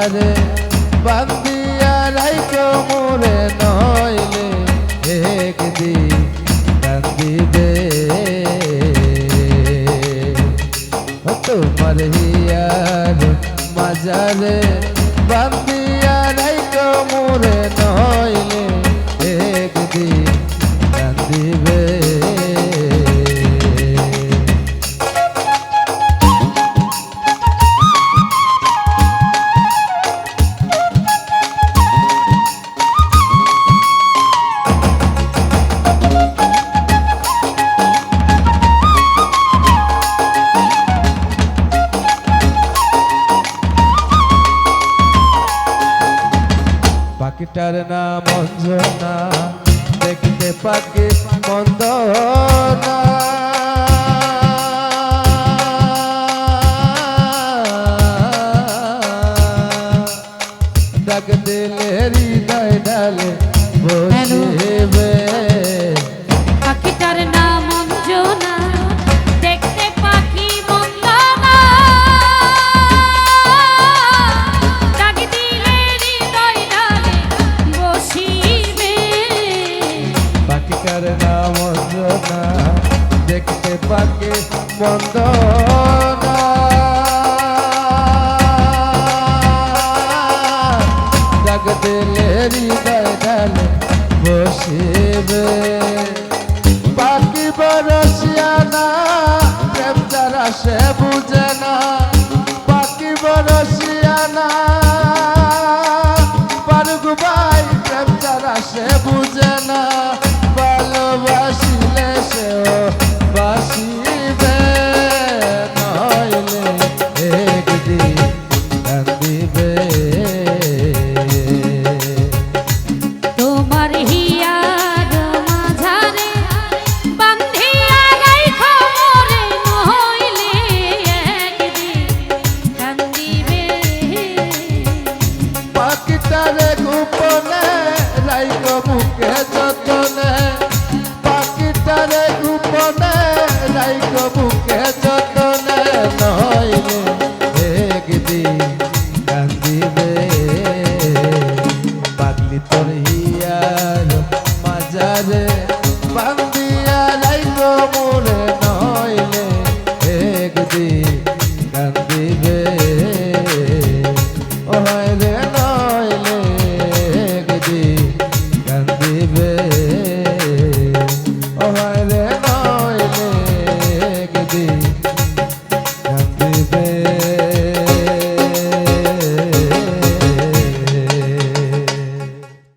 বাজারে বান্দিয়া রাইকো মোরে নইলে একদিন কান্দিবে তোমার হিয়ার মাজারে বান্দিয়া পাখিটার নাম অঞ্জনা দেখতে পাকে মন্দ না। দেখতে পাখি মন্দ না ডাক দিলে হৃদয় ডালে বসিবে। পাখি বরসিয়ানা, প্রেম যারা সে বুঝে না। পারগু ভাই, প্রেম সে কান্দিবে তোমার হিয়ার মাঝারে বান্ধিয়া রাইখো মোরে নইলে একদিন কান্দিবে। পাখিটারে গোপনে রাইক বুকে রে। বান্দিয়া যাইব মোরে নইলে একদিন কান্দিবে ওহায় রে নইলে একদিন কান্দিবে ওহায় রে নইলে একদিন কান্দিবে